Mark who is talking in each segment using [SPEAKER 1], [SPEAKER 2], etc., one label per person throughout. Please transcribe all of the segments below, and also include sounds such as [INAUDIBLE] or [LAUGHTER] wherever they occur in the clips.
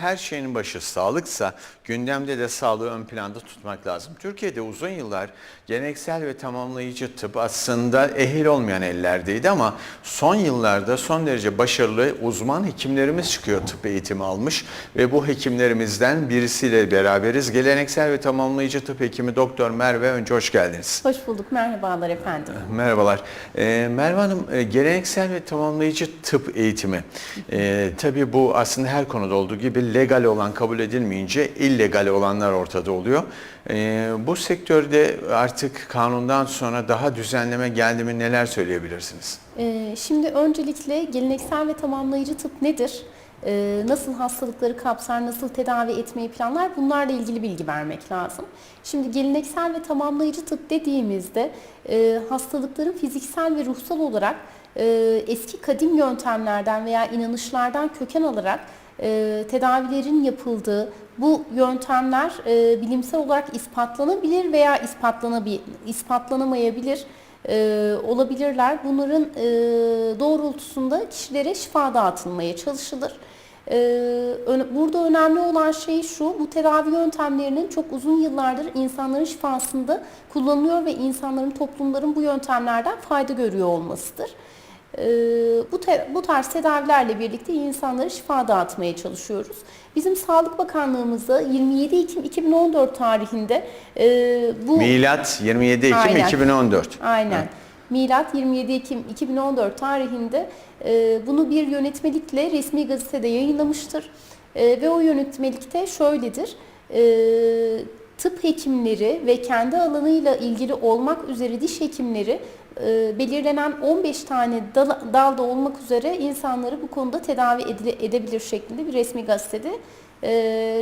[SPEAKER 1] her şeyin başı sağlıksa gündemde de sağlığı ön planda tutmak lazım. Türkiye'de uzun yıllar geleneksel ve tamamlayıcı tıp aslında ehil olmayan ellerdeydi ama son yıllarda son derece başarılı uzman hekimlerimiz çıkıyor tıp eğitimi almış ve bu hekimlerimizden birisiyle beraberiz. Geleneksel ve tamamlayıcı tıp hekimi Doktor Merve Önce hoş geldiniz.
[SPEAKER 2] Hoş bulduk, merhabalar efendim.
[SPEAKER 1] Merhabalar. Ee, Merve Hanım, e, geleneksel ve tamamlayıcı tıp eğitimi. Ee, tabii bu aslında her konuda olduğu gibi legal olan kabul edilmeyince illegal olanlar ortada oluyor. Ee, bu sektörde artık kanundan sonra daha düzenleme geldi mi neler söyleyebilirsiniz?
[SPEAKER 2] Ee, şimdi öncelikle geleneksel ve tamamlayıcı tıp nedir? Ee, nasıl hastalıkları kapsar, nasıl tedavi etmeyi planlar bunlarla ilgili bilgi vermek lazım. Şimdi geleneksel ve tamamlayıcı tıp dediğimizde e, hastalıkların fiziksel ve ruhsal olarak e, eski kadim yöntemlerden veya inanışlardan köken alarak e, tedavilerin yapıldığı bu yöntemler e, bilimsel olarak ispatlanabilir veya ispatlanabi- ispatlanamayabilir e, olabilirler. Bunların e, doğrultusunda kişilere şifa dağıtılmaya çalışılır. E, burada önemli olan şey şu, bu tedavi yöntemlerinin çok uzun yıllardır insanların şifasında kullanılıyor ve insanların, toplumların bu yöntemlerden fayda görüyor olmasıdır. Ee, bu, bu tarz tedavilerle birlikte insanlara şifa dağıtmaya çalışıyoruz. Bizim Sağlık Bakanlığımızda 27 Ekim 2014 tarihinde e, bu
[SPEAKER 1] Milat 27 Ekim
[SPEAKER 2] Aynen.
[SPEAKER 1] 2014.
[SPEAKER 2] aynen Milat 27 Ekim 2014 tarihinde e, bunu bir yönetmelikle resmi gazetede yayınlamıştır. E, ve o yönetmelikte şöyledir. E, tıp hekimleri ve kendi alanıyla ilgili olmak üzere diş hekimleri e, belirlenen 15 tane dal- dalda olmak üzere insanları bu konuda tedavi edile- edebilir şeklinde bir resmi gazetede e,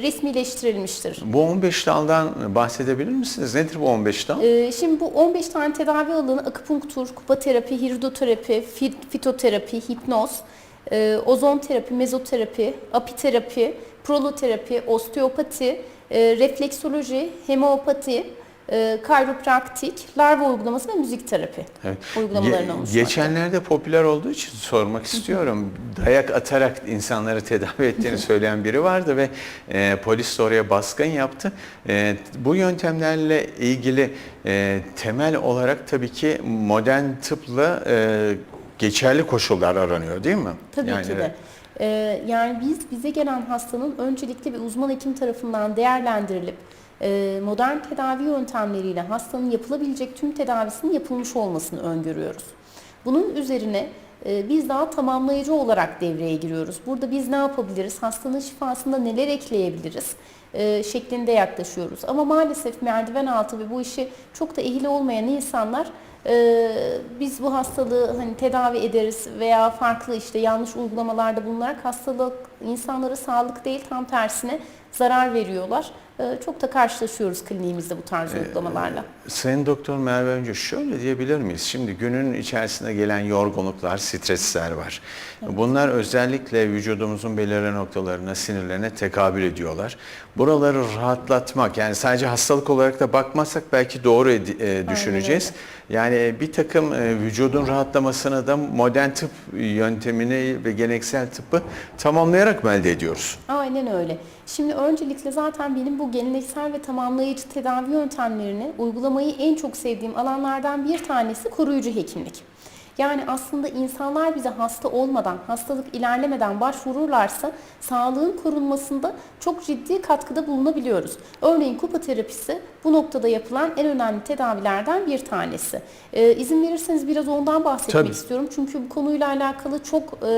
[SPEAKER 2] resmileştirilmiştir.
[SPEAKER 1] Bu 15 daldan bahsedebilir misiniz? Nedir bu 15 dal?
[SPEAKER 2] Ee, Şimdi bu 15 tane tedavi alanı akupunktur, kupaterapi, hirdoterapi, fit- fitoterapi, hipnoz, e, ozon terapi, mezoterapi, apiterapi, proloterapi, osteopati, e, refleksoloji, hemeopati, e, kayropraktik, larva uygulaması ve müzik terapi
[SPEAKER 1] Evet.
[SPEAKER 2] uygulamalarını
[SPEAKER 1] Ge-
[SPEAKER 2] oluşturmakta.
[SPEAKER 1] Geçenlerde popüler olduğu için sormak istiyorum. Dayak atarak insanları tedavi ettiğini [LAUGHS] söyleyen biri vardı ve e, polis de oraya baskın yaptı. E, bu yöntemlerle ilgili e, temel olarak tabii ki modern tıpla e, geçerli koşullar aranıyor değil mi?
[SPEAKER 2] Tabii
[SPEAKER 1] Yani,
[SPEAKER 2] ki de. Ee, yani biz bize gelen hastanın öncelikle bir uzman hekim tarafından değerlendirilip e, modern tedavi yöntemleriyle hastanın yapılabilecek tüm tedavisinin yapılmış olmasını öngörüyoruz. Bunun üzerine e, biz daha tamamlayıcı olarak devreye giriyoruz. Burada biz ne yapabiliriz? Hastanın şifasında neler ekleyebiliriz? e, şeklinde yaklaşıyoruz. Ama maalesef merdiven altı ve bu işi çok da ehil olmayan insanlar e, biz bu hastalığı hani tedavi ederiz veya farklı işte yanlış uygulamalarda bulunarak hastalık insanlara sağlık değil tam tersine zarar veriyorlar. E, çok da karşılaşıyoruz kliniğimizde bu tarz uygulamalarla.
[SPEAKER 1] Sayın Doktor Merve Önce şöyle diyebilir miyiz? Şimdi günün içerisinde gelen yorgunluklar, stresler var. Bunlar özellikle vücudumuzun belirli noktalarına, sinirlerine tekabül ediyorlar. Buraları rahatlatmak, yani sadece hastalık olarak da bakmazsak belki doğru e, düşüneceğiz. Yani bir takım e, vücudun rahatlamasını da modern tıp yöntemini ve geleneksel tıbbı tamamlayarak mı elde ediyoruz?
[SPEAKER 2] Aynen öyle. Şimdi öncelikle zaten benim bu geleneksel ve tamamlayıcı tedavi yöntemlerini uygulamayı en çok sevdiğim alanlardan bir tanesi koruyucu hekimlik. Yani aslında insanlar bize hasta olmadan, hastalık ilerlemeden başvururlarsa sağlığın korunmasında çok ciddi katkıda bulunabiliyoruz. Örneğin kupa terapisi bu noktada yapılan en önemli tedavilerden bir tanesi. Ee, izin verirseniz biraz ondan bahsetmek
[SPEAKER 1] Tabii.
[SPEAKER 2] istiyorum. Çünkü bu konuyla alakalı çok e,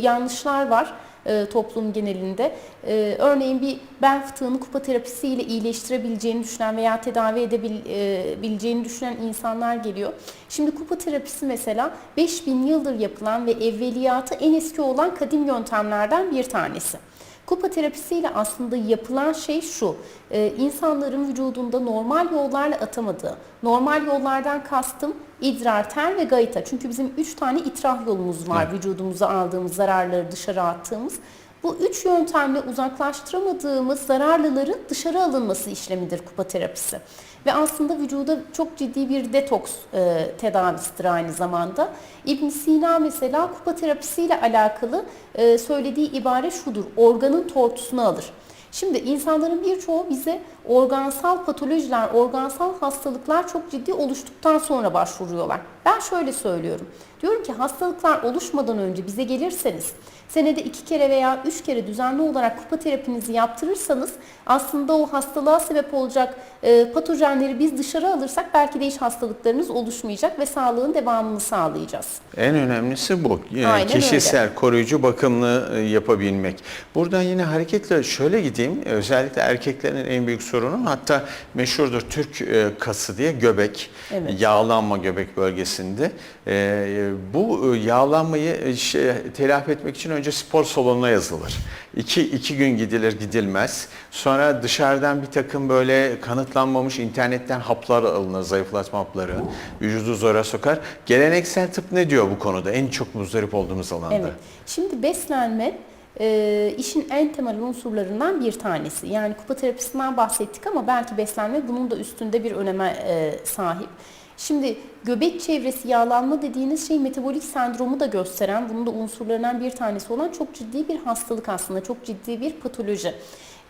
[SPEAKER 2] yanlışlar var e, toplum genelinde. E, örneğin bir bel fıtığını kupa terapisiyle iyileştirebileceğini düşünen veya tedavi edebileceğini düşünen insanlar geliyor. Şimdi kupa terapisi mesela 5000 yıldır yapılan ve evveliyatı en eski olan kadim yöntemlerden bir tanesi. Kupa terapisiyle aslında yapılan şey şu, e, insanların vücudunda normal yollarla atamadığı, normal yollardan kastım idrar, ter ve gayta. Çünkü bizim üç tane itrah yolumuz var vücudumuza aldığımız zararları dışarı attığımız. Bu üç yöntemle uzaklaştıramadığımız zararlıların dışarı alınması işlemidir kupa terapisi. Ve aslında vücuda çok ciddi bir detoks e, tedavisidir aynı zamanda. ibn Sina mesela kupa terapisiyle alakalı e, söylediği ibare şudur. Organın tortusunu alır. Şimdi insanların birçoğu bize organsal patolojiler, organsal hastalıklar çok ciddi oluştuktan sonra başvuruyorlar. Ben şöyle söylüyorum. Diyorum ki hastalıklar oluşmadan önce bize gelirseniz, senede iki kere veya üç kere düzenli olarak kupa terapinizi yaptırırsanız aslında o hastalığa sebep olacak e, patojenleri biz dışarı alırsak belki de hiç hastalıklarınız oluşmayacak ve sağlığın devamını sağlayacağız.
[SPEAKER 1] En önemlisi bu. Yani
[SPEAKER 2] Aynen
[SPEAKER 1] kişisel koruyucu bakımını e, yapabilmek. Buradan yine hareketle şöyle gideyim. Özellikle erkeklerin en büyük sorunu hatta meşhurdur Türk e, kası diye göbek.
[SPEAKER 2] Evet.
[SPEAKER 1] Yağlanma göbek bölgesinde. E, bu e, yağlanmayı e, şey, telafi etmek için önce spor salonuna yazılır. İki, iki gün gidilir gidilmez. Sonra dışarıdan bir takım böyle kanıtlanmamış internetten haplar alınır, zayıflatma hapları. Vücudu zora sokar. Geleneksel tıp ne diyor bu konuda? En çok muzdarip olduğumuz alanda.
[SPEAKER 2] Evet. Şimdi beslenme e, işin en temel unsurlarından bir tanesi. Yani kupa terapisinden bahsettik ama belki beslenme bunun da üstünde bir öneme e, sahip. Şimdi göbek çevresi yağlanma dediğiniz şey metabolik sendromu da gösteren, bunun da unsurlarından bir tanesi olan çok ciddi bir hastalık aslında, çok ciddi bir patoloji.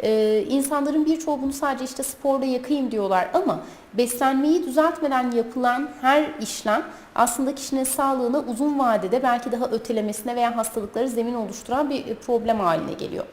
[SPEAKER 2] Ee, insanların birçoğu bunu sadece işte sporla yakayım diyorlar ama beslenmeyi düzeltmeden yapılan her işlem aslında kişinin sağlığına uzun vadede belki daha ötelemesine veya hastalıkları zemin oluşturan bir problem haline geliyor.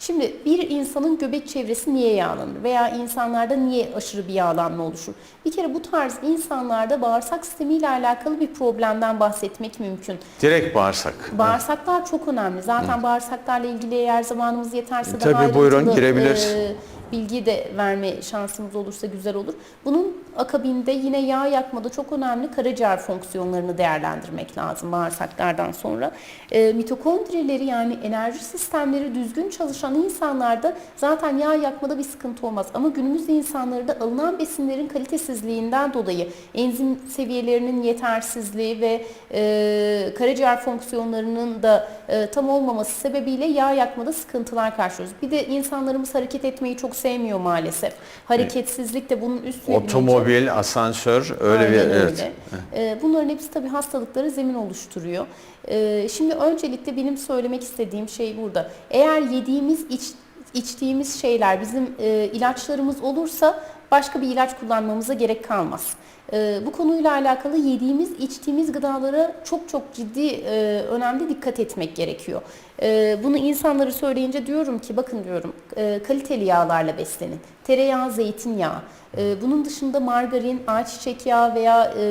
[SPEAKER 2] Şimdi bir insanın göbek çevresi niye yağlanır veya insanlarda niye aşırı bir yağlanma oluşur? Bir kere bu tarz insanlarda bağırsak sistemiyle alakalı bir problemden bahsetmek mümkün.
[SPEAKER 1] Direkt bağırsak.
[SPEAKER 2] Bağırsaklar çok önemli. Zaten bağırsaklarla ilgili eğer zamanımız yeterse
[SPEAKER 1] Tabii,
[SPEAKER 2] daha
[SPEAKER 1] buyurun, girebiliriz.
[SPEAKER 2] e, bilgi de verme şansımız olursa güzel olur. Bunun akabinde yine yağ yakmada çok önemli karaciğer fonksiyonlarını değerlendirmek lazım bağırsaklardan sonra. E, mitokondrileri yani enerji sistemleri düzgün çalışan insanlarda zaten yağ yakmada bir sıkıntı olmaz. Ama günümüzde insanlarda alınan besinlerin kalitesizliğinden dolayı enzim seviyelerinin yetersizliği ve e, karaciğer fonksiyonlarının da e, tam olmaması sebebiyle yağ yakmada sıkıntılar karşılıyoruz. Bir de insanlarımız hareket etmeyi çok sevmiyor maalesef. Hareketsizlik de bunun üstüne binecek.
[SPEAKER 1] Otomobil, asansör öyle
[SPEAKER 2] Aynen
[SPEAKER 1] bir
[SPEAKER 2] öyle.
[SPEAKER 1] evet.
[SPEAKER 2] Ee, Bunların hepsi tabii hastalıklara zemin oluşturuyor. Ee, Şimdi öncelikle benim söylemek istediğim şey burada. Eğer yediğimiz, iç, içtiğimiz şeyler bizim e, ilaçlarımız olursa başka bir ilaç kullanmamıza gerek kalmaz. Ee, Bu konuyla alakalı yediğimiz, içtiğimiz gıdalara çok çok ciddi e, önemli dikkat etmek gerekiyor. Ee, Bunu insanlara söyleyince diyorum ki bakın diyorum e, kaliteli yağlarla beslenin. Tereyağı, zeytinyağı. Ee, Bunun dışında margarin, ayçiçek yağı veya e,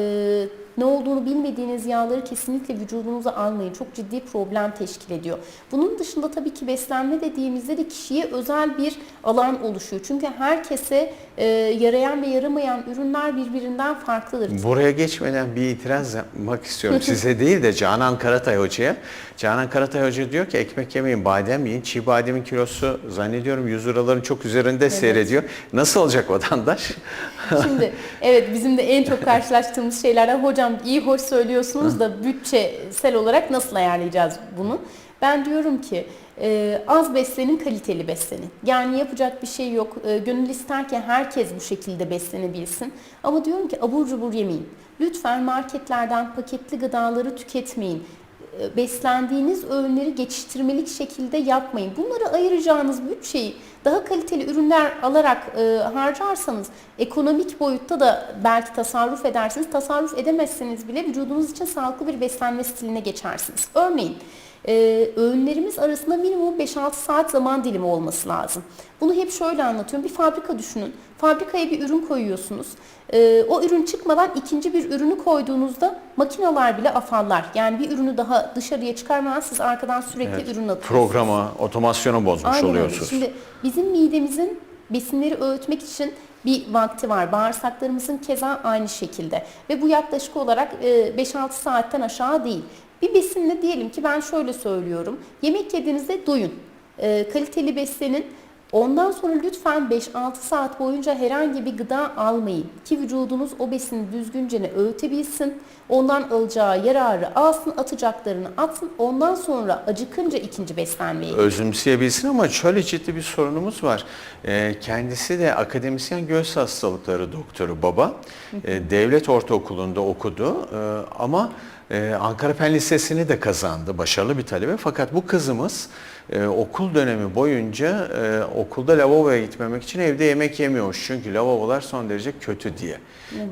[SPEAKER 2] ne olduğunu bilmediğiniz yağları kesinlikle vücudunuza almayın. Çok ciddi problem teşkil ediyor. Bunun dışında tabii ki beslenme dediğimizde de kişiye özel bir alan oluşuyor. Çünkü herkese e, yarayan ve yaramayan ürünler birbirinden farklıdır.
[SPEAKER 1] Buraya geçmeden bir itiraz yapmak istiyorum. [LAUGHS] Size değil de Canan Karatay Hoca'ya. Canan Karatay Hoca diyor ki ekmek yemeyin, badem yiyin. Çiğ bademin kilosu zannediyorum 100 liraların çok üzerinde seyrediyor. Nasıl olacak vatandaş?
[SPEAKER 2] Şimdi evet bizim de en çok karşılaştığımız şeylerden hocam iyi hoş söylüyorsunuz da bütçesel olarak nasıl ayarlayacağız bunu? Ben diyorum ki e, az beslenin kaliteli beslenin. Yani yapacak bir şey yok. E, gönül ister ki herkes bu şekilde beslenebilsin. Ama diyorum ki abur cubur yemeyin. Lütfen marketlerden paketli gıdaları tüketmeyin e, beslendiğiniz öğünleri geçiştirmelik şekilde yapmayın. Bunları ayıracağınız bütçeyi daha kaliteli ürünler alarak e, harcarsanız ekonomik boyutta da belki tasarruf edersiniz. Tasarruf edemezseniz bile vücudunuz için sağlıklı bir beslenme stiline geçersiniz. Örneğin e, öğünlerimiz arasında minimum 5-6 saat zaman dilimi olması lazım. Bunu hep şöyle anlatıyorum. Bir fabrika düşünün. Fabrikaya bir ürün koyuyorsunuz. E, o ürün çıkmadan ikinci bir ürünü koyduğunuzda makineler bile afallar. Yani bir ürünü daha dışarıya çıkarmadan siz arkadan sürekli
[SPEAKER 1] Evet.
[SPEAKER 2] ürün atıyorsunuz.
[SPEAKER 1] Programı, otomasyonu bozmuş
[SPEAKER 2] Aynen öyle.
[SPEAKER 1] oluyorsunuz.
[SPEAKER 2] Şimdi bizim midemizin besinleri öğütmek için bir vakti var. Bağırsaklarımızın keza aynı şekilde. Ve bu yaklaşık olarak e, 5-6 saatten aşağı değil. Bir besinle diyelim ki ben şöyle söylüyorum. Yemek yediğinizde doyun. E, Kaliteli beslenin. Ondan sonra lütfen 5-6 saat boyunca herhangi bir gıda almayın ki vücudunuz o besini düzgünce öğütebilsin. Ondan alacağı yararı alsın, atacaklarını atsın. Ondan sonra acıkınca ikinci beslenmeye
[SPEAKER 1] özümseyebilsin ama şöyle ciddi bir sorunumuz var. Ee, kendisi de akademisyen göğüs hastalıkları doktoru baba. Ee, devlet ortaokulunda okudu Ee, ama e, Ankara Fen Lisesi'ni de kazandı. Başarılı bir talebe. Fakat bu kızımız e, okul dönemi boyunca e, okulda lavaboya gitmemek için evde yemek yemiyormuş. Çünkü lavabolar son derece kötü diye.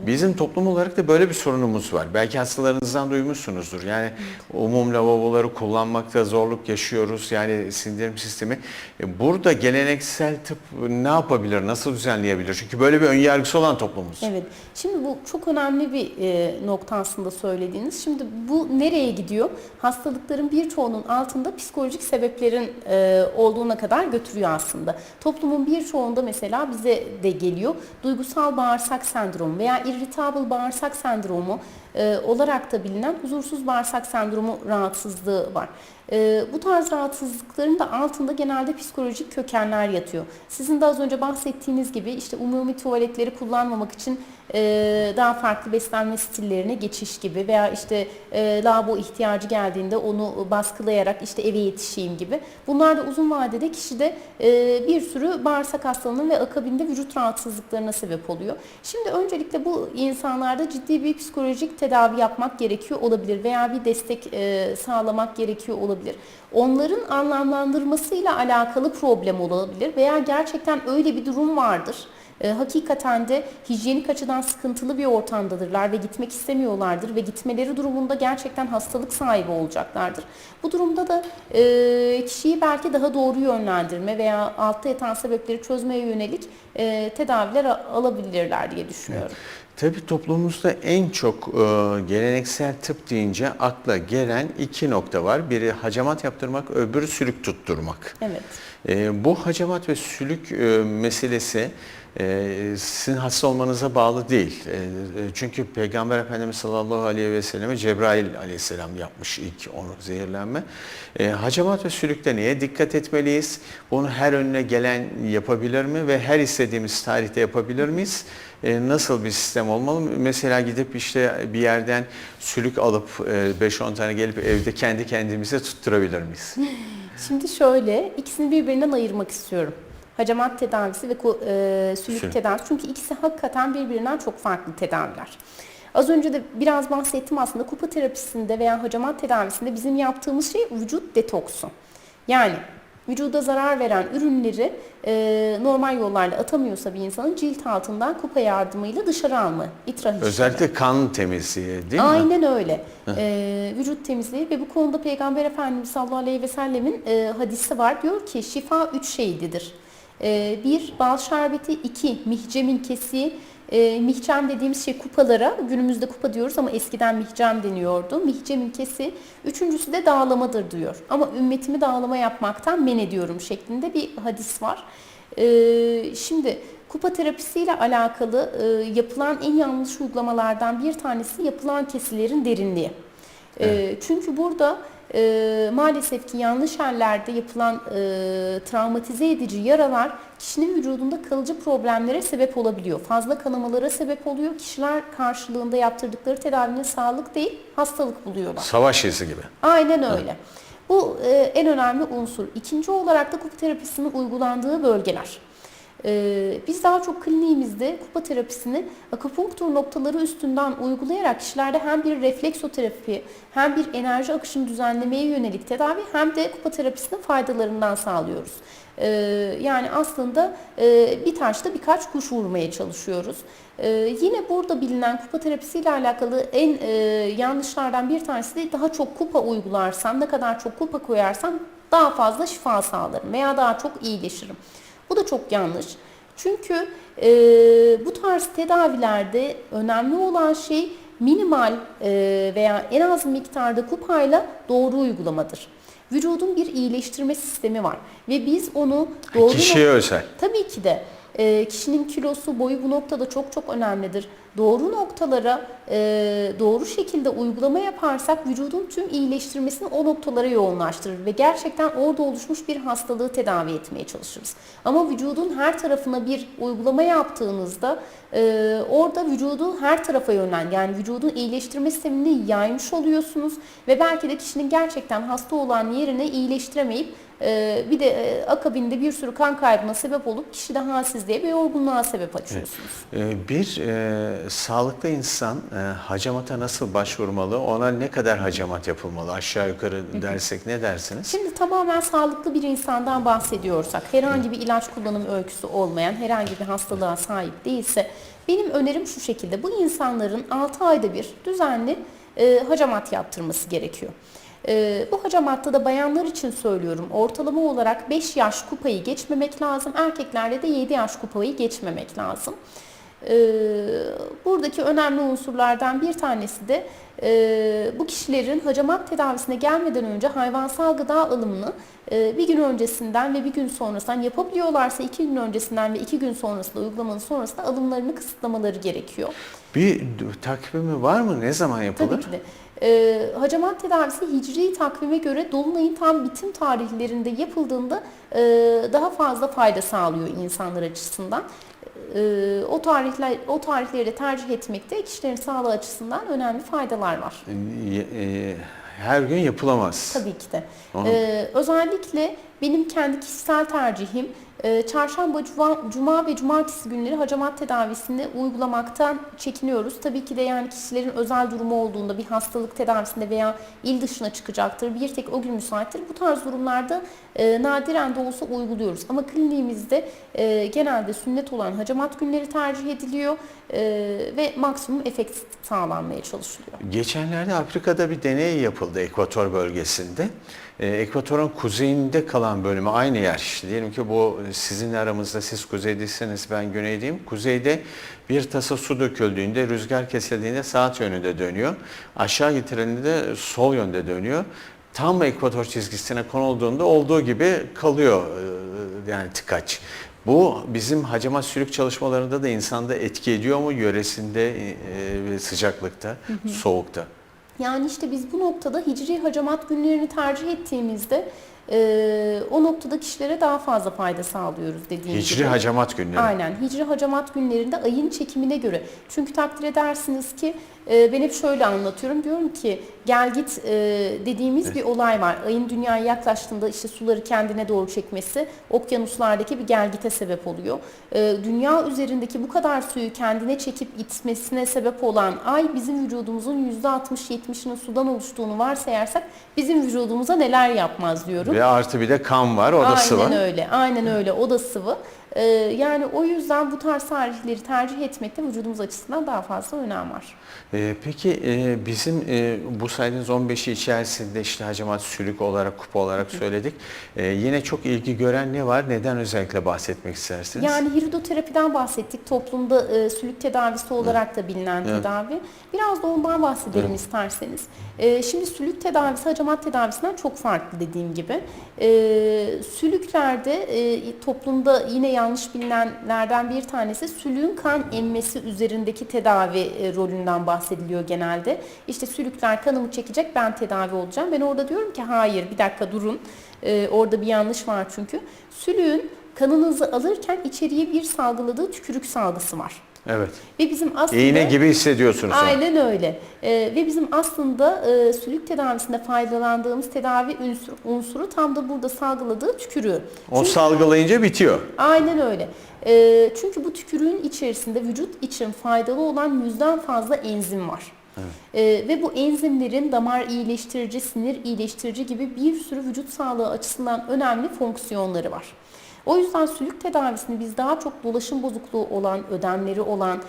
[SPEAKER 1] Bizim toplum olarak da böyle bir sorunumuz var. Belki hastalarınızdan duymuşsunuzdur. Yani umum lavaboları kullanmakta zorluk yaşıyoruz. Yani sindirim sistemi. E, Burada geleneksel tıp ne yapabilir, nasıl düzenleyebilir? Çünkü böyle bir önyargısı olan toplumuz.
[SPEAKER 2] Evet. Şimdi bu çok önemli bir e, nokta aslında söylediğiniz. Şimdi bu nereye gidiyor? Hastalıkların birçoğunun altında psikolojik sebeplerin e, olduğuna kadar götürüyor aslında. Toplumun birçoğunda mesela bize de geliyor duygusal bağırsak sendromu veya irritable bağırsak sendromu e, olarak da bilinen huzursuz bağırsak sendromu rahatsızlığı var. E, bu tarz rahatsızlıkların da altında genelde psikolojik kökenler yatıyor. Sizin de az önce bahsettiğiniz gibi işte umumi tuvaletleri kullanmamak için e, daha farklı beslenme stillerine geçiş gibi veya işte e, lavabo ihtiyacı geldiğinde onu baskılayarak işte eve yetişeyim gibi. Bunlar da uzun vadede kişide e, bir sürü bağırsak hastalığının ve akabinde vücut rahatsızlıklarına sebep oluyor. Şimdi öncelikle bu insanlarda ciddi bir psikolojik tedavi yapmak gerekiyor olabilir veya bir destek e, sağlamak gerekiyor olabilir. Onların anlamlandırmasıyla alakalı problem olabilir veya gerçekten öyle bir durum vardır. E, hakikaten de hijyenik açıdan sıkıntılı bir ortamdadırlar ve gitmek istemiyorlardır ve gitmeleri durumunda gerçekten hastalık sahibi olacaklardır. Bu durumda da e, kişiyi belki daha doğru yönlendirme veya altta yatan sebepleri çözmeye yönelik e, tedaviler alabilirler diye düşünüyorum.
[SPEAKER 1] Tabii toplumumuzda en çok e, geleneksel tıp deyince akla gelen iki nokta var. Biri hacamat yaptırmak, öbürü sülük tutturmak.
[SPEAKER 2] Evet.
[SPEAKER 1] E, bu hacamat ve sülük e, meselesi sizin hasta olmanıza bağlı değil. E, e, çünkü Peygamber Efendimiz sallallahu aleyhi ve selleme Cebrail aleyhisselam yapmış ilk onu zehirlenme. E, hacamat ve sülükte neye dikkat etmeliyiz? Bunu her önüne gelen yapabilir mi ve her istediğimiz tarihte yapabilir miyiz? E, nasıl bir sistem olmalı? Mesela gidip işte bir yerden sülük alıp e, 5-10 tane gelip evde kendi kendimize tutturabilir miyiz? [LAUGHS]
[SPEAKER 2] Şimdi şöyle ikisini birbirinden ayırmak istiyorum. Hacamat tedavisi ve e, sülük
[SPEAKER 1] Sülük.
[SPEAKER 2] tedavisi. Çünkü ikisi hakikaten birbirinden çok farklı tedaviler. Az önce de biraz bahsettim aslında kupa terapisinde veya hacamat tedavisinde bizim yaptığımız şey vücut detoksu. Yani vücuda zarar veren ürünleri e, normal yollarla atamıyorsa bir insanın cilt altından kupa yardımıyla dışarı alma, itrah işlemi.
[SPEAKER 1] Özellikle kan temizliği değil mi?
[SPEAKER 2] Aynen öyle. Ee, vücut temizliği ve bu konuda Peygamber Efendimiz sallallahu aleyhi ve sellemin e, hadisi var. Diyor ki şifa üç şeydidir. Ee, bir, bal şerbeti. iki mihcemin kesiği. Ee, mihcem dediğimiz şey kupalara, günümüzde kupa diyoruz ama eskiden mihcem deniyordu. Mihcemin kesi. Üçüncüsü de dağlamadır diyor. Ama ümmetimi dağlama yapmaktan men ediyorum şeklinde bir hadis var. Ee, şimdi kupa terapisiyle alakalı e, yapılan en yanlış uygulamalardan bir tanesi yapılan kesilerin derinliği. E, çünkü burada e, maalesef ki yanlış yerlerde yapılan e, travmatize edici yaralar kişinin vücudunda kalıcı problemlere sebep olabiliyor. Fazla kanamalara sebep oluyor. Kişiler karşılığında yaptırdıkları tedavinin sağlık değil, hastalık buluyorlar.
[SPEAKER 1] Savaş izi gibi.
[SPEAKER 2] Aynen öyle. Bu e, en önemli unsur. İkinci olarak da kupa terapisinin uygulandığı bölgeler. E, biz daha çok kliniğimizde kupa terapisini akupunktur noktaları üstünden uygulayarak kişilerde hem bir refleksoterapi hem bir enerji akışını düzenlemeye yönelik tedavi hem de kupa terapisinin faydalarından sağlıyoruz. E, yani aslında e, bir taşta birkaç kuş vurmaya çalışıyoruz. E, yine burada bilinen kupa terapisiyle alakalı en e, yanlışlardan bir tanesi de daha çok kupa uygularsan, ne kadar çok kupa koyarsan daha fazla şifa sağlarım veya daha çok iyileşirim. Bu da çok yanlış. Çünkü e, bu tarz tedavilerde önemli olan şey minimal e, veya en az miktarda kupayla doğru uygulamadır. Vücudun bir iyileştirme sistemi var ve biz onu doğru
[SPEAKER 1] Kişiye özel.
[SPEAKER 2] Tabii ki de e, kişinin kilosu, boyu bu noktada çok çok önemlidir. Doğru noktalara e, doğru şekilde uygulama yaparsak vücudun tüm iyileştirmesini o noktalara yoğunlaştırır ve gerçekten orada oluşmuş bir hastalığı tedavi etmeye çalışırız. Ama vücudun her tarafına bir uygulama yaptığınızda e, orada vücudu her tarafa yönlen yani vücudun iyileştirme sistemini yaymış oluyorsunuz ve belki de kişinin gerçekten hasta olan yerine iyileştiremeyip e, bir de e, akabinde bir sürü kan kaybına sebep olup kişide halsizliğe ve yorgunluğa sebep açıyorsunuz.
[SPEAKER 1] Ee, Bir e, sağlıklı insan e, hacamata nasıl başvurmalı? Ona ne kadar hacamat yapılmalı? Aşağı yukarı dersek ne dersiniz?
[SPEAKER 2] Şimdi tamamen sağlıklı bir insandan bahsediyorsak, herhangi bir ilaç kullanım öyküsü olmayan, herhangi bir hastalığa sahip değilse benim önerim şu şekilde. Bu insanların 6 ayda bir düzenli e, hacamat yaptırması gerekiyor. E, bu hacamatta da bayanlar için söylüyorum. Ortalama olarak 5 yaş kupayı geçmemek lazım. Erkeklerde de 7 yaş kupayı geçmemek lazım. E, buradaki önemli unsurlardan bir tanesi de e, bu kişilerin hacamat tedavisine gelmeden önce hayvansal gıda alımını e, bir gün öncesinden ve bir gün sonrasından yapabiliyorlarsa iki gün öncesinden ve iki gün sonrasında uygulamanın sonrasında alımlarını kısıtlamaları gerekiyor.
[SPEAKER 1] Bir takvimi var mı? Ne zaman yapılır?
[SPEAKER 2] Tabii ki de. E, hacamat tedavisi hicri takvime göre dolunayın tam bitim tarihlerinde yapıldığında e, daha fazla fayda sağlıyor insanlar açısından. E, o tarihler o tarihleri de tercih etmekte kişilerin sağlığı açısından önemli faydalar var.
[SPEAKER 1] E, e, Her gün yapılamaz.
[SPEAKER 2] Tabii ki de. Ee, özellikle benim kendi kişisel tercihim çarşamba, cuma, ve cumartesi günleri hacamat tedavisini uygulamaktan çekiniyoruz. Tabii ki de yani kişilerin özel durumu olduğunda bir hastalık tedavisinde veya il dışına çıkacaktır. Bir tek o gün müsaittir. Bu tarz durumlarda e, nadiren de olsa uyguluyoruz. Ama kliniğimizde e, genelde sünnet olan hacamat günleri tercih ediliyor e, ve maksimum efekt sağlanmaya çalışılıyor.
[SPEAKER 1] Geçenlerde Afrika'da bir deney yapıldı Ekvator bölgesinde. Ee, Ekvator'un kuzeyinde kalan bölümü aynı yer. İşte diyelim ki bu sizin aramızda siz kuzeydeyseniz ben güneydeyim. Kuzeyde bir tasa su döküldüğünde rüzgar kesildiğinde saat yönünde dönüyor. Aşağı getirildiğinde sol yönde dönüyor. Tam ekvator çizgisine konulduğunda olduğu gibi kalıyor ee, yani tıkaç. Bu bizim hacamat sülük çalışmalarında da insanda etki ediyor mu yöresinde e, ve sıcaklıkta, soğukta?
[SPEAKER 2] Yani işte biz bu noktada hicri hacamat günlerini tercih ettiğimizde e, o noktada kişilere daha fazla fayda sağlıyoruz dediğim
[SPEAKER 1] Hicri
[SPEAKER 2] gibi.
[SPEAKER 1] hacamat günleri.
[SPEAKER 2] Aynen. Hicri hacamat günlerinde ayın çekimine göre. Çünkü takdir edersiniz ki e, ben hep şöyle anlatıyorum. Diyorum ki gel git e, dediğimiz bir olay var. Ayın dünyaya yaklaştığında işte suları kendine doğru çekmesi okyanuslardaki bir gel gite sebep oluyor. E, dünya üzerindeki bu kadar suyu kendine çekip itmesine sebep olan ay bizim vücudumuzun %60-70'inin sudan oluştuğunu varsayarsak bizim vücudumuza neler yapmaz diyorum.
[SPEAKER 1] Ve artı bir de kan var, o da
[SPEAKER 2] Aynen
[SPEAKER 1] sıvı.
[SPEAKER 2] öyle. Aynen öyle. O da sıvı. Ee, yani o yüzden bu tarz tarihleri tercih etmekte vücudumuz açısından daha fazla önem var.
[SPEAKER 1] Ee, peki e, bizim e, bu saydığınız 15'i içerisinde işte hacamat sülük olarak, kupa olarak söyledik. Ee, yine çok ilgi gören ne var? Neden özellikle bahsetmek istersiniz?
[SPEAKER 2] Yani hiridoterapiden bahsettik. Toplumda e, sülük tedavisi olarak da bilinen
[SPEAKER 1] Evet.
[SPEAKER 2] tedavi. Biraz da ondan bahsedelim
[SPEAKER 1] Evet.
[SPEAKER 2] isterseniz. E, şimdi sülük tedavisi hacamat tedavisinden çok farklı dediğim gibi. E, sülüklerde e, toplumda yine yanlış bilinenlerden bir tanesi sülüğün kan emmesi üzerindeki tedavi e, rolünden bahsediliyor genelde. İşte sülükler kanımı çekecek ben tedavi olacağım. Ben orada diyorum ki hayır bir dakika durun. E, orada bir yanlış var çünkü. Sülüğün kanınızı alırken içeriye bir salgıladığı tükürük salgısı var.
[SPEAKER 1] Evet.
[SPEAKER 2] Ve bizim aslında
[SPEAKER 1] İğne gibi hissediyorsunuz.
[SPEAKER 2] Aynen öyle. Ee, ve bizim aslında e, sülük tedavisinde faydalandığımız tedavi unsuru, unsuru tam da burada salgıladığı tükürüğü.
[SPEAKER 1] O salgılayınca bitiyor.
[SPEAKER 2] Aynen öyle. Ee, çünkü bu tükürüğün içerisinde vücut için faydalı olan yüzden fazla enzim var. Ee, ve bu enzimlerin damar iyileştirici, sinir iyileştirici gibi bir sürü vücut sağlığı açısından önemli fonksiyonları var. O yüzden sülük tedavisini biz daha çok dolaşım bozukluğu olan, ödemleri olan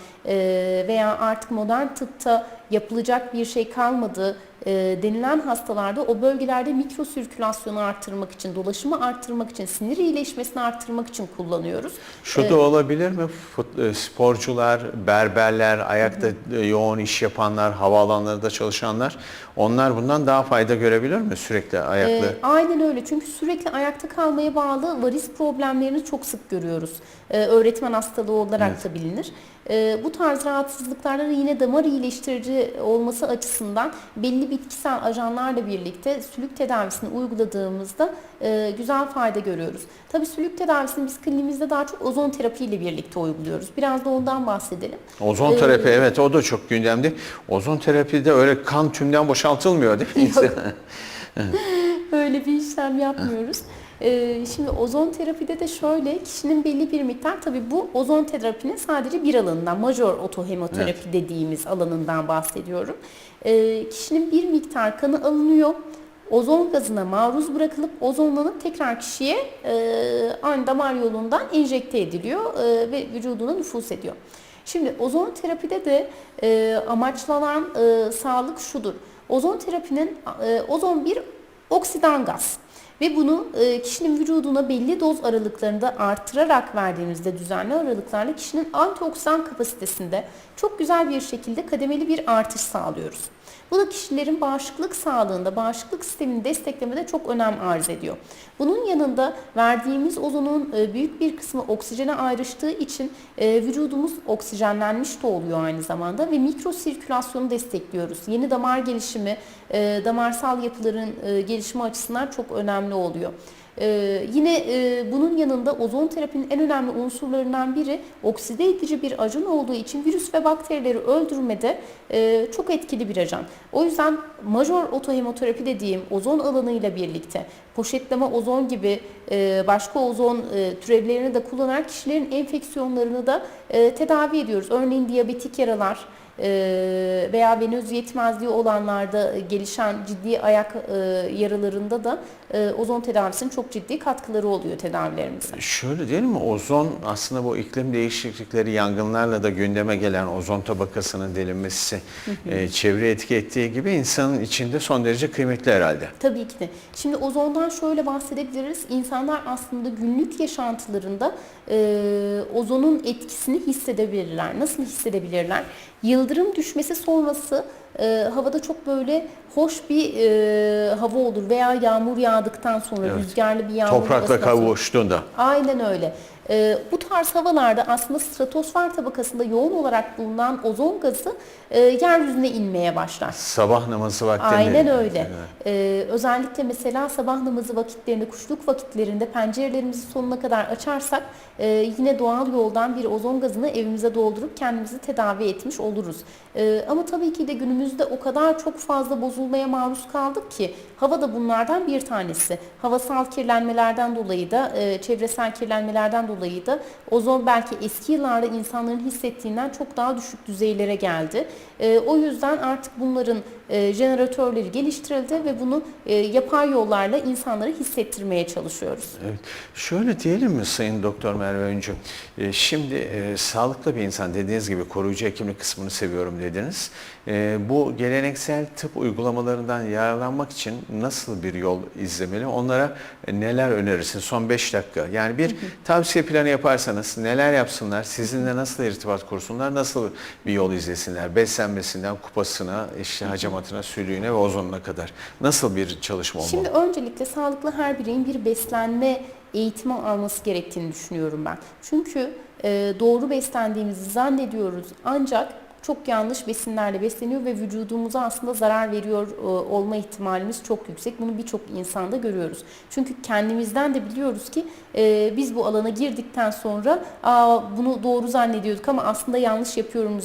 [SPEAKER 2] veya artık modern tıpta yapılacak bir şey kalmadı, e, denilen hastalarda o bölgelerde mikrosirkülasyonu arttırmak için, dolaşımı arttırmak için, sinir iyileşmesini arttırmak için kullanıyoruz.
[SPEAKER 1] Şu da olabilir mi? Fut- e, sporcular, berberler, ayakta e, yoğun iş yapanlar, havaalanlarında çalışanlar onlar bundan daha fayda görebilir mi sürekli ayaklı?
[SPEAKER 2] Ee, aynen öyle çünkü sürekli ayakta kalmaya bağlı varis problemlerini çok sık görüyoruz. Ee, öğretmen hastalığı olarak
[SPEAKER 1] Evet.
[SPEAKER 2] da bilinir. Ee, bu tarz rahatsızlıklarda da yine damar iyileştirici olması açısından belli bitkisel ajanlarla birlikte sülük tedavisini uyguladığımızda e, güzel fayda görüyoruz. Tabii sülük tedavisini biz kliniğimizde daha çok ozon terapiyle birlikte uyguluyoruz. Biraz da ondan bahsedelim.
[SPEAKER 1] Ozon
[SPEAKER 2] Ee,
[SPEAKER 1] terapi evet o da çok gündemde. Ozon terapide öyle kan tümden boşaltılmıyor değil mi? [LAUGHS]
[SPEAKER 2] Öyle bir işlem yapmıyoruz. Ee, şimdi ozon terapide de şöyle kişinin belli bir miktar tabii bu ozon terapinin sadece bir alanından major otohemoterapi dediğimiz alanından bahsediyorum. Ee, kişinin bir miktar kanı alınıyor. Ozon gazına maruz bırakılıp ozonlanıp tekrar kişiye e, aynı damar yolundan enjekte ediliyor e, ve vücuduna nüfus ediyor. Şimdi ozon terapide de e, amaçlanan e, sağlık şudur. Ozon terapinin e, ozon bir oksidan gaz ve bunu e, kişinin vücuduna belli doz aralıklarında artırarak verdiğimizde düzenli aralıklarla kişinin antioksidan kapasitesinde çok güzel bir şekilde kademeli bir artış sağlıyoruz. Bu da kişilerin bağışıklık sağlığında, bağışıklık sistemini desteklemede çok önem arz ediyor. Bunun yanında verdiğimiz ozonun e, büyük bir kısmı oksijene ayrıştığı için e, vücudumuz oksijenlenmiş de oluyor aynı zamanda ve mikrosirkülasyonu destekliyoruz. Yeni damar gelişimi, damarsal yapıların gelişimi açısından çok önemli oluyor. Ee, yine e, bunun yanında ozon terapinin en önemli unsurlarından biri okside edici bir ajan olduğu için virüs ve bakterileri öldürmede e, çok etkili bir ajan. O yüzden major otohemoterapi dediğim ozon alanıyla birlikte poşetleme ozon gibi e, başka ozon e, türevlerini de kullanarak kişilerin enfeksiyonlarını da e, tedavi ediyoruz. Örneğin diyabetik yaralar, e, veya venöz yetmezliği olanlarda gelişen ciddi ayak e, yaralarında da e, ozon tedavisinin çok ciddi katkıları oluyor tedavilerimize.
[SPEAKER 1] Şöyle değil mi? Ozon aslında bu iklim değişiklikleri yangınlarla da gündeme gelen ozon tabakasının delinmesi e, çevre etki ettiği gibi insanın içinde son derece kıymetli herhalde.
[SPEAKER 2] Tabii ki de. Şimdi ozondan şöyle bahsedebiliriz. İnsanlar aslında günlük yaşantılarında e, ozonun etkisini hissedebilirler. Nasıl hissedebilirler? Yıldırım düşmesi sonrası e, havada çok böyle hoş bir e, hava olur veya yağmur yağdıktan sonra
[SPEAKER 1] Evet.
[SPEAKER 2] rüzgarlı bir yağmur
[SPEAKER 1] Toprakla
[SPEAKER 2] sonra-
[SPEAKER 1] kavuştuğunda.
[SPEAKER 2] Aynen öyle. Ee, bu tarz havalarda aslında stratosfer tabakasında yoğun olarak bulunan ozon gazı e, yeryüzüne inmeye başlar.
[SPEAKER 1] Sabah namazı vaktinde.
[SPEAKER 2] Aynen öyle.
[SPEAKER 1] Evet.
[SPEAKER 2] Ee, özellikle mesela sabah namazı vakitlerinde, kuşluk vakitlerinde pencerelerimizi sonuna kadar açarsak e, yine doğal yoldan bir ozon gazını evimize doldurup kendimizi tedavi etmiş oluruz. Ee, ama tabii ki de günümüzde o kadar çok fazla bozulmaya maruz kaldık ki hava da bunlardan bir tanesi. Havasal kirlenmelerden dolayı da, e, çevresel kirlenmelerden dolayı da ozon belki eski yıllarda insanların hissettiğinden çok daha düşük düzeylere geldi. E, o yüzden artık bunların e, jeneratörleri geliştirildi ve bunu e, yapay yollarla insanlara hissettirmeye çalışıyoruz.
[SPEAKER 1] Evet. Şöyle diyelim mi Sayın Doktor Merve Öncü? E, Şimdi e, sağlıklı bir insan dediğiniz gibi koruyucu hekimlik kısmını seviyorum dediniz. E, bu geleneksel tıp uygulamalarından yararlanmak için nasıl bir yol izlemeli? Onlara neler önerirsin? Son 5 dakika. Yani bir tavsiye planı yaparsanız neler yapsınlar? Sizinle nasıl irtibat kursunlar? Nasıl bir yol izlesinler? Beslenmesinden kupasına, işte hacamatına, sülüğüne ve ozonuna kadar. Nasıl bir çalışma olmalı?
[SPEAKER 2] Şimdi öncelikle sağlıklı her bireyin bir beslenme eğitimi alması gerektiğini düşünüyorum ben. Çünkü e, doğru beslendiğimizi zannediyoruz ancak çok yanlış besinlerle besleniyor ve vücudumuza aslında zarar veriyor e, olma ihtimalimiz çok yüksek. Bunu birçok insanda görüyoruz. Çünkü kendimizden de biliyoruz ki e, biz bu alana girdikten sonra Aa, bunu doğru zannediyorduk ama aslında yanlış yapıyoruz,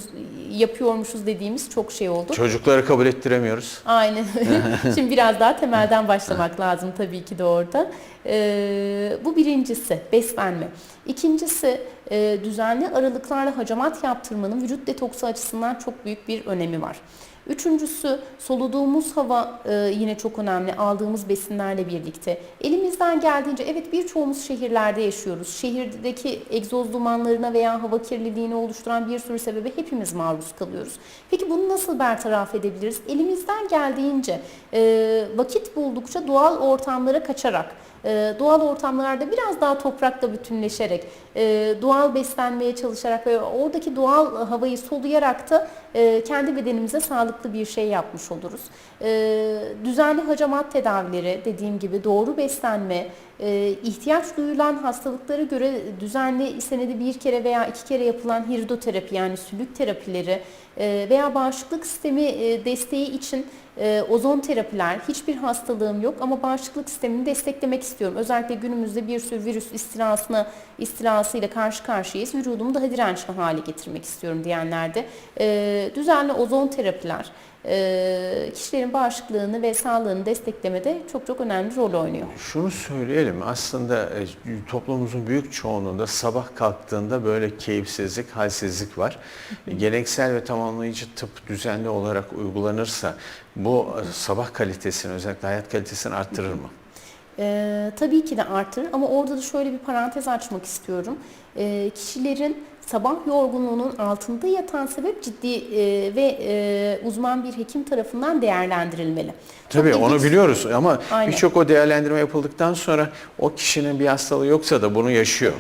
[SPEAKER 2] yapıyormuşuz dediğimiz çok şey oldu.
[SPEAKER 1] Çocukları kabul ettiremiyoruz.
[SPEAKER 2] Aynen. [LAUGHS] Şimdi biraz daha temelden başlamak lazım tabii ki de orada. Ee, bu birincisi beslenme. İkincisi e, düzenli aralıklarla hacamat yaptırmanın vücut detoksu açısından çok büyük bir önemi var. Üçüncüsü soluduğumuz hava e, yine çok önemli aldığımız besinlerle birlikte. Elimizden geldiğince evet birçoğumuz şehirlerde yaşıyoruz. Şehirdeki egzoz dumanlarına veya hava kirliliğini oluşturan bir sürü sebebe hepimiz maruz kalıyoruz. Peki bunu nasıl bertaraf edebiliriz? Elimizden geldiğince e, vakit buldukça doğal ortamlara kaçarak e, doğal ortamlarda biraz daha toprakla bütünleşerek, e, doğal beslenmeye çalışarak ve oradaki doğal havayı soluyarak da e, kendi bedenimize sağlıklı bir şey yapmış oluruz. E, düzenli hacamat tedavileri, dediğim gibi doğru beslenme, ihtiyaç duyulan hastalıklara göre düzenli senede bir kere veya iki kere yapılan hiridoterapi yani sülük terapileri veya bağışıklık sistemi e, desteği için e, ozon terapiler, hiçbir hastalığım yok ama bağışıklık sistemini desteklemek istiyorum. Özellikle günümüzde bir sürü virüs istilasına, istilasıyla karşı karşıyayız. Vücudumu daha dirençli hale getirmek istiyorum diyenlerde e, düzenli ozon terapiler kişilerin bağışıklığını ve sağlığını desteklemede çok çok önemli rol oynuyor.
[SPEAKER 1] Şunu söyleyelim aslında e, toplumumuzun büyük çoğunluğunda sabah kalktığında böyle keyifsizlik, halsizlik var. Geleneksel ve tamamlayıcı tıp düzenli olarak uygulanırsa bu e, sabah kalitesini özellikle hayat kalitesini arttırır mı?
[SPEAKER 2] Ee, tabii ki de artırır ama orada da şöyle bir parantez açmak istiyorum. Ee, kişilerin sabah yorgunluğunun altında yatan sebep ciddi e, ve e, uzman bir hekim tarafından değerlendirilmeli. Çok
[SPEAKER 1] Tabii onu
[SPEAKER 2] ilginç.
[SPEAKER 1] biliyoruz ama birçok o değerlendirme yapıldıktan sonra o kişinin bir hastalığı yoksa da bunu yaşıyor.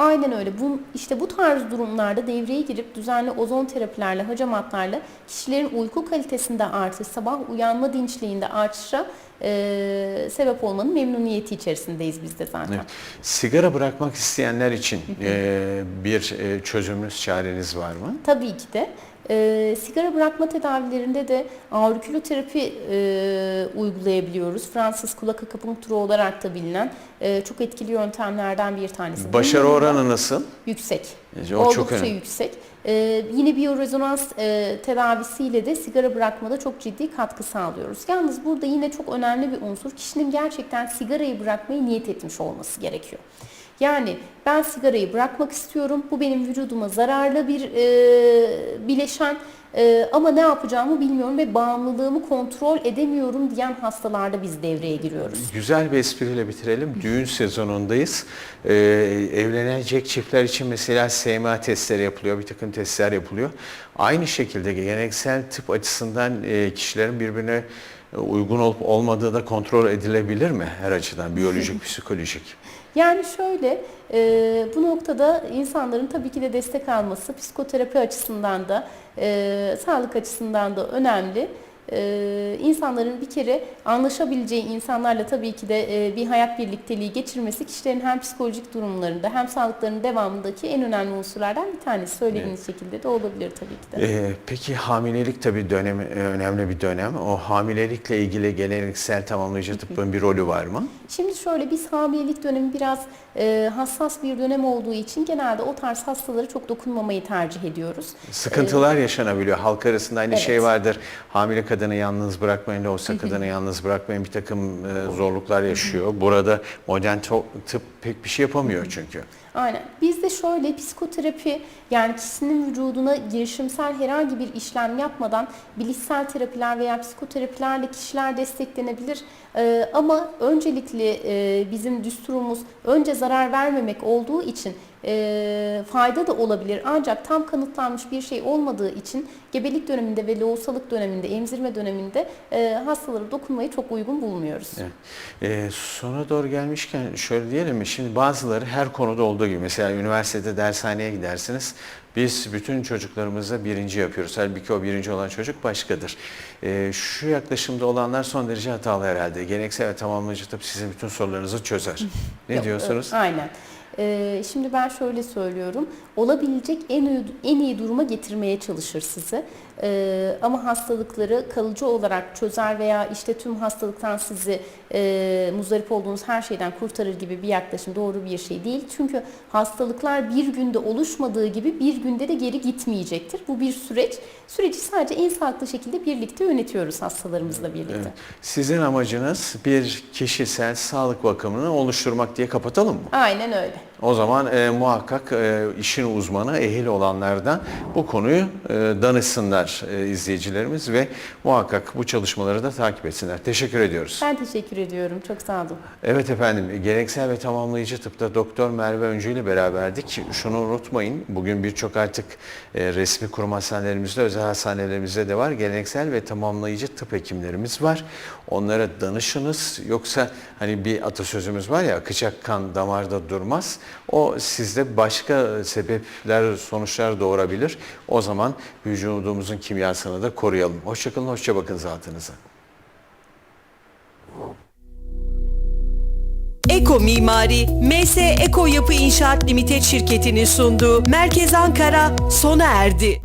[SPEAKER 2] Aynen öyle. Bu, işte bu tarz durumlarda devreye girip düzenli ozon terapilerle, hacamatlarla kişilerin uyku kalitesinde artış, sabah uyanma dinçliğinde artışa e, sebep olmanın memnuniyeti içerisindeyiz biz de zaten.
[SPEAKER 1] Evet. Sigara bırakmak isteyenler için e, bir e, çözümünüz, çareniz var mı?
[SPEAKER 2] Tabii ki de. Ee, sigara bırakma tedavilerinde de auriküloterapi e, uygulayabiliyoruz. Fransız kulak akupunkturu olarak da bilinen e, çok etkili yöntemlerden bir tanesi.
[SPEAKER 1] Başarı
[SPEAKER 2] Bunun
[SPEAKER 1] oranı nasıl?
[SPEAKER 2] yüksek.
[SPEAKER 1] E, O
[SPEAKER 2] Oldukça
[SPEAKER 1] çok önemli.
[SPEAKER 2] yüksek. Ee, yine biyorezonans e, tedavisiyle de sigara bırakmada çok ciddi katkı sağlıyoruz. Yalnız burada yine çok önemli bir unsur kişinin gerçekten sigarayı bırakmayı niyet etmiş olması gerekiyor. Yani ben sigarayı bırakmak istiyorum. Bu benim vücuduma zararlı bir e, bileşen e, ama ne yapacağımı bilmiyorum ve bağımlılığımı kontrol edemiyorum diyen hastalarda biz devreye giriyoruz.
[SPEAKER 1] Güzel bir espriyle bitirelim. Düğün sezonundayız. Ee, evlenecek çiftler için mesela SMA testleri yapılıyor, bir takım testler yapılıyor. Aynı şekilde geleneksel tıp açısından e, kişilerin birbirine e, uygun olup olmadığı da kontrol edilebilir mi her açıdan biyolojik, [LAUGHS] psikolojik?
[SPEAKER 2] Yani şöyle, e, bu noktada insanların tabii ki de destek alması psikoterapi açısından da, e, sağlık açısından da önemli. E, insanların bir kere anlaşabileceği insanlarla tabii ki de e, bir hayat birlikteliği geçirmesi kişilerin hem psikolojik durumlarında hem sağlıklarının devamındaki en önemli unsurlardan bir tanesi. Söylediğiniz şekilde de olabilir tabii ki de.
[SPEAKER 1] Ee, peki hamilelik tabii dönem, e, önemli bir dönem. O hamilelikle ilgili geleneksel tamamlayıcı tıbbın bir rolü var mı?
[SPEAKER 2] Şimdi şöyle biz hamilelik dönemi biraz e, hassas bir dönem olduğu için genelde o tarz hastalara çok dokunmamayı tercih ediyoruz.
[SPEAKER 1] Sıkıntılar yaşanabiliyor. Halk arasında aynı
[SPEAKER 2] Evet.
[SPEAKER 1] şey vardır. Hamile kadını yalnız bırakmayın, olsa kadını yalnız bırakmayın. Bir takım e, zorluklar yaşıyor. Burada modern tıp pek bir şey yapamıyor çünkü.
[SPEAKER 2] Aynen. Bizde şöyle psikoterapi yani kişinin vücuduna girişimsel herhangi bir işlem yapmadan bilişsel terapiler veya psikoterapilerle kişiler desteklenebilir. Ee, ama öncelikli e, bizim düsturumuz önce zarar vermemek olduğu için e, fayda da olabilir. Ancak tam kanıtlanmış bir şey olmadığı için gebelik döneminde ve lohusalık döneminde, emzirme döneminde e, hastalara dokunmayı çok uygun bulmuyoruz.
[SPEAKER 1] Evet. Ee, sona doğru gelmişken şöyle diyelim mi? Şimdi bazıları her konuda olduğu gibi mesela üniversitede dershaneye gidersiniz. Biz bütün çocuklarımızı birinci yapıyoruz. Halbuki o birinci olan çocuk başkadır. Ee, şu yaklaşımda olanlar son derece hatalı herhalde. Geleneksel ve tamamlayıcı tıp sizin bütün sorularınızı çözer. [LAUGHS] Ne
[SPEAKER 2] Yok,
[SPEAKER 1] diyorsunuz?
[SPEAKER 2] e, Aynen. Ee, şimdi ben şöyle söylüyorum. Olabilecek en iyi, en iyi duruma getirmeye çalışır sizi. Ee, ama hastalıkları kalıcı olarak çözer veya işte tüm hastalıktan sizi e, muzdarip olduğunuz her şeyden kurtarır gibi bir yaklaşım doğru bir şey değil. Çünkü hastalıklar bir günde oluşmadığı gibi bir günde de geri gitmeyecektir. Bu bir süreç. Süreci sadece en sağlıklı şekilde birlikte yönetiyoruz hastalarımızla birlikte.
[SPEAKER 1] Evet. Sizin amacınız bir kişisel sağlık bakımını oluşturmak diye kapatalım mı?
[SPEAKER 2] Aynen öyle.
[SPEAKER 1] O zaman e, muhakkak e, işin uzmanı, ehil olanlardan bu konuyu e, danışsınlar e, izleyicilerimiz ve muhakkak bu çalışmaları da takip etsinler. Teşekkür ediyoruz.
[SPEAKER 2] Ben teşekkür ediyorum. Çok sağ olun.
[SPEAKER 1] Evet efendim, geleneksel ve tamamlayıcı tıpta Doktor Merve Öncü ile beraberdik. Şunu unutmayın, bugün birçok artık e, resmi kurum hastanelerimizde, özel hastanelerimizde de var. Geleneksel ve tamamlayıcı tıp hekimlerimiz var. Onlara danışınız. Yoksa hani bir atasözümüz var ya, akacak kan damarda durmaz. O sizde başka sebepler, sonuçlar doğurabilir. O zaman vücudumuzun kimyasını da koruyalım. Hoşçakalın, hoşça bakın zatınıza.
[SPEAKER 3] Eko Mimari, MS Eko Yapı İnşaat Limited şirketinin sunduğu Merkez Ankara sona erdi.